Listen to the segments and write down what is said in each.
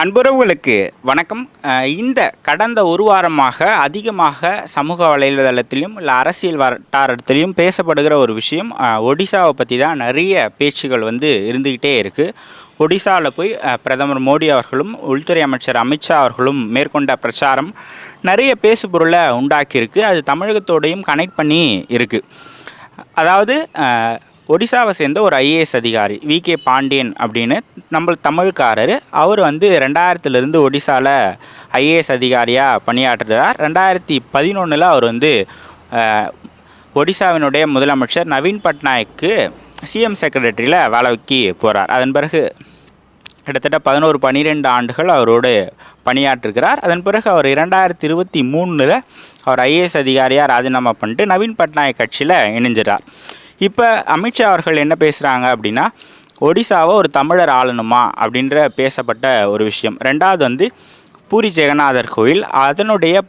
அன்புறவுகளுக்கு வணக்கம். இந்த கடந்த ஒரு வாரமாக அதிகமாக சமூக வலைதளத்திலும் இல்லை அரசியல் வட்டாரத்திலையும் பேசப்படுகிற ஒரு விஷயம் ஒடிசாவை பற்றி தான் நிறைய பேச்சுகள் வந்து இருந்துக்கிட்டே இருக்குது ஒடிசாவில் போய் பிரதமர் மோடி அவர்களும் உள்துறை அமைச்சர் அமித்ஷா அவர்களும் மேற்கொண்ட பிரச்சாரம் நிறைய பேசுபொருளை உண்டாக்கியிருக்கு. அது தமிழகத்தோடையும் கனெக்ட் பண்ணி இருக்குது அதாவது ஒடிசாவை சேர்ந்த ஒரு ஐஏஎஸ் அதிகாரி வி. கே. பாண்டியன் அப்படின்னு நம்ம தமிழ்காரர். அவர் வந்து ரெண்டாயிரத்துலேருந்து ஒடிசாவில் ஐஏஎஸ் அதிகாரியாக பணியாற்றுறார். ரெண்டாயிரத்தி பதினொன்றில் அவர் வந்து ஒடிசாவினுடைய முதலமைச்சர் நவீன் பட்நாயக்கு சிஎம் செக்ரட்டரியில் வேலைக்கு போகிறார் அதன் பிறகு கிட்டத்தட்ட பதினோரு பன்னிரெண்டு ஆண்டுகள் அவரோடு பணியாற்றுகிறார் அதன் பிறகு அவர் இரண்டாயிரத்தி இருபத்தி மூணில் அவர் ஐஏஎஸ் அதிகாரியாக ராஜினாமா பண்ணிட்டு நவீன் பட்நாயக் கட்சியில் இணைஞ்சிறார் இப்போ அமித்ஷா அவர்கள் என்ன பேசுகிறாங்க அப்படின்னா ஒடிசாவை ஒரு தமிழர் ஆளணுமா? அப்படின்ற பேசப்பட்ட ஒரு விஷயம். ரெண்டாவது வந்து பூரி ஜெகநாதர் கோயில் அதனுடைய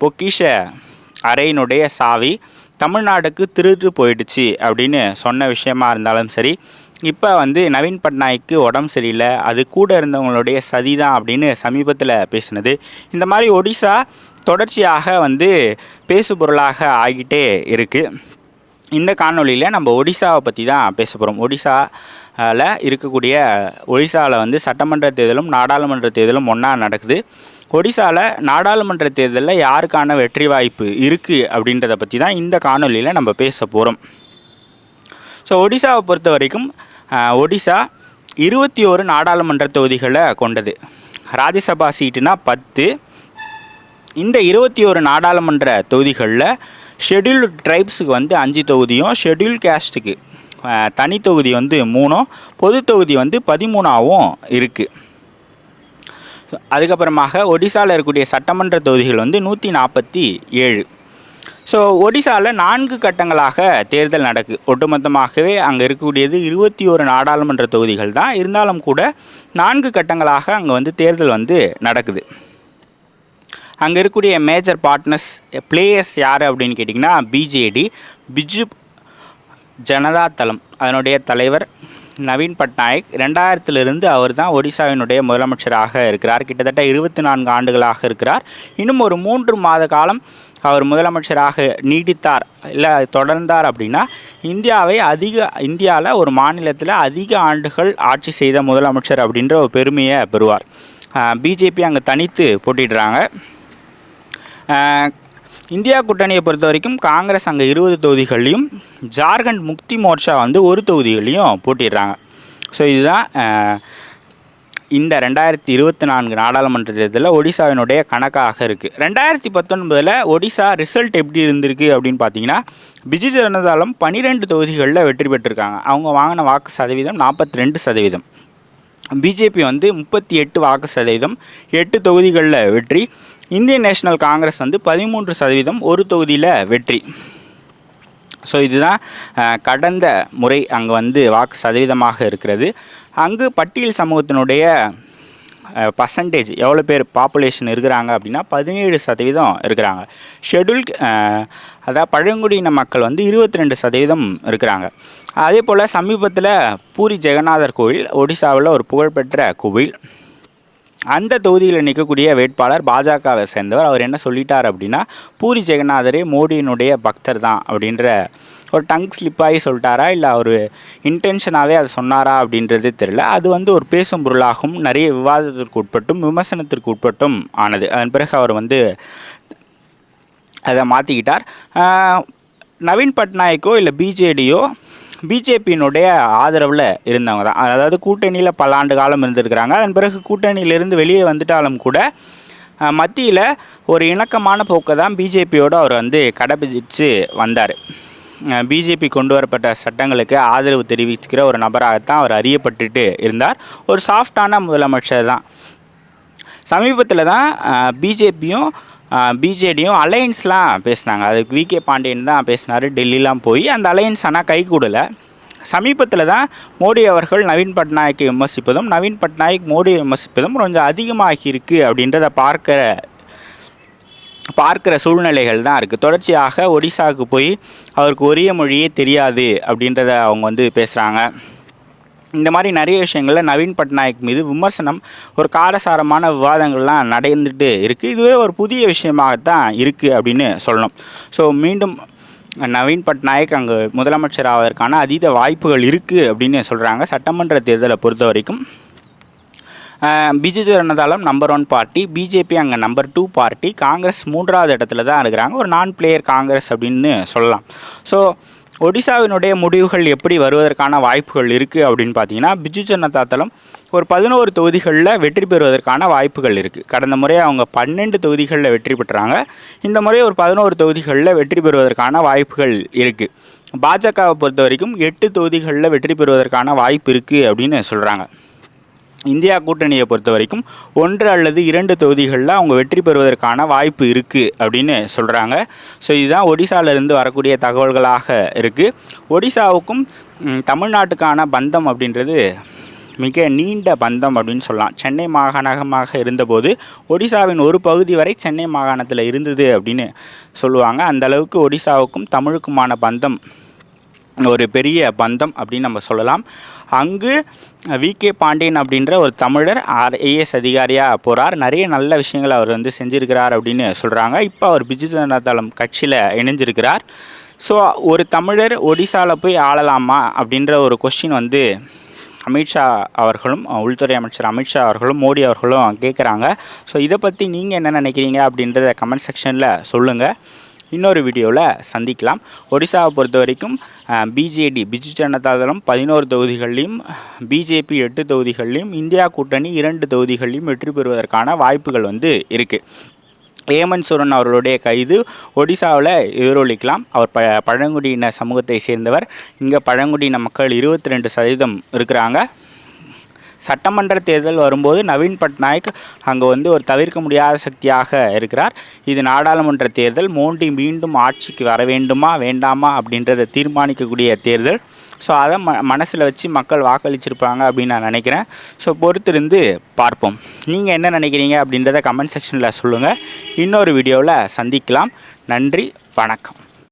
பொக்கிஷ அறையினுடைய சாவி தமிழ்நாடுக்கு திருட்டு போயிடுச்சு அப்படின்னு சொன்ன விஷயமா இருந்தாலும் சரி இப்போ வந்து நவீன் பட்நாய்க்கு உடம்பு சரியில்லை அது கூட இருந்தவங்களுடைய சதி தான் அப்படின்னு சமீபத்தில் பேசினது. இந்த மாதிரி ஒடிசா தொடர்ச்சியாக வந்து பேசுபொருளாக ஆகிட்டே இருக்குது இந்த காணொலியில் நம்ம ஒடிசாவை பற்றி தான் பேச போகிறோம் ஒடிசாவில் இருக்கக்கூடிய ஒடிசாவில் வந்து சட்டமன்ற தேர்தலும் நாடாளுமன்ற தேர்தலும் ஒன்றா நடக்குது. ஒடிசாவில் நாடாளுமன்ற தேர்தலில் யாருக்கான வெற்றி வாய்ப்பு இருக்குது அப்படின்றத பற்றி தான் இந்த காணொலியில் நம்ம பேச போகிறோம் ஸோ ஒடிசாவை பொறுத்த வரைக்கும் ஒடிசா இருபத்தி ஒரு நாடாளுமன்ற தொகுதிகளை கொண்டது. ராஜ்யசபா சீட்டுனா பத்து. இந்த இருபத்தி ஒரு நாடாளுமன்ற தொகுதிகளில் ஷெடியூல்டு ட்ரைப்ஸுக்கு வந்து அஞ்சு தொகுதியும் ஷெட்யூல் கேஸ்ட்டுக்கு தனி தொகுதி வந்து மூணும் பொது தொகுதி வந்து பதிமூணாவும் இருக்குது அதுக்கப்புறமாக ஒடிசாவில் இருக்கக்கூடிய சட்டமன்ற தொகுதிகள் வந்து நூற்றி நாற்பத்தி ஏழு. ஸோ ஒடிசாவில் நான்கு கட்டங்களாக தேர்தல் நடக்கு. ஒட்டுமொத்தமாகவே அங்கே இருக்கக்கூடியது இருபத்தி ஒரு நாடாளுமன்ற தொகுதிகள் தான். இருந்தாலும் கூட நான்கு கட்டங்களாக அங்கே வந்து தேர்தல் வந்து நடக்குது. அங்கே இருக்கக்கூடிய மேஜர் பார்ட்னர்ஸ் பிளேயர்ஸ் யார் அப்படின்னு கேட்டிங்கன்னா பிஜேடி பிஜு ஜனதா தளம். அதனுடைய தலைவர் நவீன் பட்நாயக். ரெண்டாயிரத்திலிருந்து அவர் தான் ஒடிசாவினுடைய முதலமைச்சராக இருக்கிறார். கிட்டத்தட்ட இருபத்தி நான்கு ஆண்டுகளாக இருக்கிறார். இன்னும் ஒரு மூன்று மாத காலம் அவர் முதலமைச்சராக நீடித்தார். இல்லை தொடர்ந்தார் அப்படின்னா இந்தியாவை அதிக இந்தியாவில் ஒரு மாநிலத்தில் அதிக ஆண்டுகள் ஆட்சி செய்த முதலமைச்சர் அப்படின்ற ஒரு பெருமையை பெறுவார். பிஜேபி அங்கே தனித்து போட்டிடுறாங்க இந்தியா கூட்டணியை பொறுத்த வரைக்கும் காங்கிரஸ் அங்கே இருபது தொகுதிகள்லையும் ஜார்க்கண்ட் முக்தி மோர்ச்சா வந்து ஒரு தொகுதிகளையும் போட்டிடுறாங்க. ஸோ இதுதான் இந்த ரெண்டாயிரத்தி இருபத்தி நான்கு நாடாளுமன்ற தேர்தலில் ஒடிசாவினுடைய கணக்காக இருக்குது ரெண்டாயிரத்தி பத்தொன்பதில் ஒடிசா ரிசல்ட் எப்படி இருந்திருக்கு அப்படின்னு பார்த்தீங்கன்னா பிஜு ஜனதாலும் பன்னிரெண்டு தொகுதிகளில் வெற்றி பெற்றிருக்காங்க. அவங்க வாங்கின வாக்கு சதவீதம் நாற்பத்தி ரெண்டு சதவீதம். பிஜேபி வந்து முப்பத்தி எட்டு வாக்கு சதவீதம் எட்டு தொகுதிகளில் வெற்றி. இந்தியன் நேஷனல் காங்கிரஸ் வந்து பதிமூன்று சதவீதம் ஒரு தொகுதியில் வெற்றி. ஸோ இதுதான் கடந்த முறை அங்கே வந்து வாக்கு சதவீதமாக இருக்கிறது. அங்கு பட்டியல் சமூகத்தினுடைய பர்சன்டேஜ் எவ்வளோ பேர் பாப்புலேஷன் இருக்கிறாங்க அப்படின்னா பதினேழு சதவீதம் இருக்கிறாங்க. ஷெடியூல் அதாவது பழங்குடியின மக்கள் வந்து இருபத்தி ரெண்டு சதவீதம் இருக்கிறாங்க. அதே போல் சமீபத்தில் பூரி ஜெகநாதர் கோவில் ஒடிசாவில் ஒரு புகழ்பெற்ற கோவில். அந்த தொகுதியில் நிற்கக்கூடிய வேட்பாளர் பாஜகவை சேர்ந்தவர். அவர் என்ன சொல்லிட்டார் அப்படின்னா பூரி ஜெகநாதரே மோடியினுடைய பக்தர் தான் அப்படின்ற ஒரு டங் ஸ்லிப்பாகி சொல்லிட்டாரா? இல்லை அவர் இன்டென்ஷனாகவே அதை சொன்னாரா அப்படின்றது தெரியல. அது வந்து ஒரு பேசும் பொருளாகவும் நிறைய விவாதத்திற்கு உட்பட்டும் விமர்சனத்திற்கு உட்பட்டும் ஆனது. அதன் பிறகு அவர் வந்து அதை மாற்றிக்கிட்டார் நவீன் பட்நாயக்கோ இல்லை பிஜேடியோ பிஜேபியினுடைய ஆதரவில் இருந்தவங்க தான். அதாவது கூட்டணியில் பல ஆண்டு காலம் இருந்திருக்கிறாங்க. அதன் பிறகு கூட்டணியிலிருந்து வெளியே வந்துட்டாலும் கூட மத்தியில் ஒரு இணக்கமான போக்கை தான் பிஜேபியோடு அவர் வந்து கடைபிடிச்சு வந்தார். பிஜேபி கொண்டு வரப்பட்ட சட்டங்களுக்கு ஆதரவு தெரிவிக்கிற ஒரு நபராகத்தான் அவர் அறியப்பட்டுட்டு இருந்தார். ஒரு சாஃப்டான முதலமைச்சர் தான். சமீபத்தில் தான் பிஜேபியும் பிஜேடியும் அலையன்ஸ்லாம் பேசினாங்க. அதுக்கு வி கே பாண்டியன் தான் பேசினார். டெல்லிலாம் போய் அந்த அலையன்ஸ் ஆனால் கை கூடலை. சமீபத்தில் தான் மோடி அவர்கள் நவீன் பட்நாயக்கை விமர்சிப்பதும் நவீன் பட்நாயக் மோடியை விமர்சிப்பதும் கொஞ்சம் அதிகமாகி இருக்குது அப்படின்றத பார்க்கிற பார்க்குற சூழ்நிலைகள் தான் இருக்குது தொடர்ச்சியாக ஒடிசாவுக்கு போய் அவருக்கு ஒரே மொழியே தெரியாது அப்படின்றத அவங்க வந்து பேசுகிறாங்க இந்த மாதிரி நிறைய விஷயங்களில் நவீன் பட்நாயக் மீது விமர்சனம் ஒரு காரசாரமான விவாதங்கள்லாம் நடந்துட்டு இருக்குது இதுவே ஒரு புதிய விஷயமாகத்தான் இருக்குது அப்படின்னு சொல்லணும். ஸோ மீண்டும் நவீன் பட்நாயக் அங்கே முதலமைச்சர் ஆவதற்கான அதீத வாய்ப்புகள் இருக்குது அப்படின்னு சொல்கிறாங்க சட்டமன்ற தேர்தலை பொறுத்த வரைக்கும் Biju Janata Dal number one party BJP அங்கே நம்பர் டூ பார்ட்டி காங்கிரஸ் மூன்றாவது இடத்துல தான் இருக்கிறாங்க. ஒரு நான் பிளேயர் காங்கிரஸ் அப்படின்னு சொல்லலாம். ஸோ ஒடிசாவினுடைய முடிவுகள் எப்படி வருவதற்கான வாய்ப்புகள் இருக்குது அப்படின்னு பார்த்தீங்கன்னா பிஜு ஜனதா தளம் ஒரு பதினோரு தொகுதிகளில் வெற்றி பெறுவதற்கான வாய்ப்புகள் இருக்குது கடந்த முறை அவங்க பன்னெண்டு தொகுதிகளில் வெற்றி பெற்றாங்க. இந்த முறை ஒரு பதினோரு தொகுதிகளில் வெற்றி பெறுவதற்கான வாய்ப்புகள் இருக்குது பாஜகவை பொறுத்த வரைக்கும் எட்டு தொகுதிகளில் வெற்றி பெறுவதற்கான வாய்ப்பு இருக்குது அப்படின்னு சொல்கிறாங்க இந்தியா கூட்டணியை பொறுத்த வரைக்கும் ஒன்று அல்லது இரண்டு தொகுதிகளில் அவங்க வெற்றி பெறுவதற்கான வாய்ப்பு இருக்குது அப்படின்னு சொல்கிறாங்க ஸோ இதுதான் ஒடிசாவிலிருந்து வரக்கூடிய தகவல்களாக இருக்குது ஒடிசாவுக்கும் தமிழ்நாட்டுக்கான பந்தம் அப்படின்றது மிக நீண்ட பந்தம் அப்படின்னு சொல்லலாம். சென்னை மாகாணமாக இருந்தபோது ஒடிசாவின் ஒரு பகுதி வரை சென்னை மாகாணத்தில் இருந்தது அப்படின்னு சொல்லுவாங்க. அந்த அளவுக்கு ஒடிசாவுக்கும் தமிழுக்குமான பந்தம் ஒரு பெரிய பந்தம் அப்படின்னு நம்ம சொல்லலாம். அங்கு வி. கே. பாண்டியன் அப்படின்ற ஒரு தமிழர் ஐஏஎஸ் அதிகாரியாக போகிறார் நிறைய நல்ல விஷயங்கள் அவர் வந்து செஞ்சுருக்கிறார் அப்படின்னு சொல்கிறாங்க இப்போ அவர் பிஜு ஜனதாதளம் கட்சியில் இணைஞ்சிருக்கிறார். ஸோ ஒரு தமிழர் ஒடிசாவில் போய் ஆளலாமா அப்படின்ற ஒரு கொஷின் வந்து அமித்ஷா அவர்களும் உள்துறை அமைச்சர் அமித்ஷா அவர்களும் மோடி அவர்களும் கேட்குறாங்க ஸோ இதை பற்றி நீங்கள் என்ன நினைக்கிறீங்க அப்படின்றத கமெண்ட் செக்ஷனில் சொல்லுங்கள் இன்னொரு வீடியோவில் சந்திக்கலாம். ஒடிசாவை பொறுத்த வரைக்கும் பிஜேடி பிஜு ஜனதா தளம் பதினோரு தொகுதிகள்லையும் பிஜேபி எட்டு தொகுதிகளிலும் இந்தியா கூட்டணி இரண்டு தொகுதிகளிலும் வெற்றி பெறுவதற்கான வாய்ப்புகள் வந்து இருக்குது ஏமன் சுரன் அவர்களுடைய கைது ஒடிசாவில் எதிரொலிக்கலாம். அவர் ப பழங்குடியின சமூகத்தை சேர்ந்தவர். இங்கே பழங்குடியின மக்கள் இருபத்தி ரெண்டு சதவீதம் இருக்கிறாங்க. சட்டமன்ற தேர்தல் வரும்போது நவீன் பட்நாயக் அங்கே வந்து ஒரு தவிர்க்க முடியாத சக்தியாக இருக்கிறார். இது நாடாளுமன்ற தேர்தல். மோடி மீண்டும் ஆட்சிக்கு வர வேண்டுமா வேண்டாமா அப்படின்றத தீர்மானிக்கக்கூடிய தேர்தல். ஸோ அதை ம மனசில் வச்சு மக்கள் வாக்களிச்சிருப்பாங்க அப்படின்னு நான் நினைக்கிறேன். ஸோ பொறுத்திருந்து பார்ப்போம். நீங்கள் என்ன நினைக்கிறீங்க அப்படின்றத கமெண்ட் செக்ஷனில் சொல்லுங்கள் இன்னொரு வீடியோவில் சந்திக்கலாம். நன்றி வணக்கம்.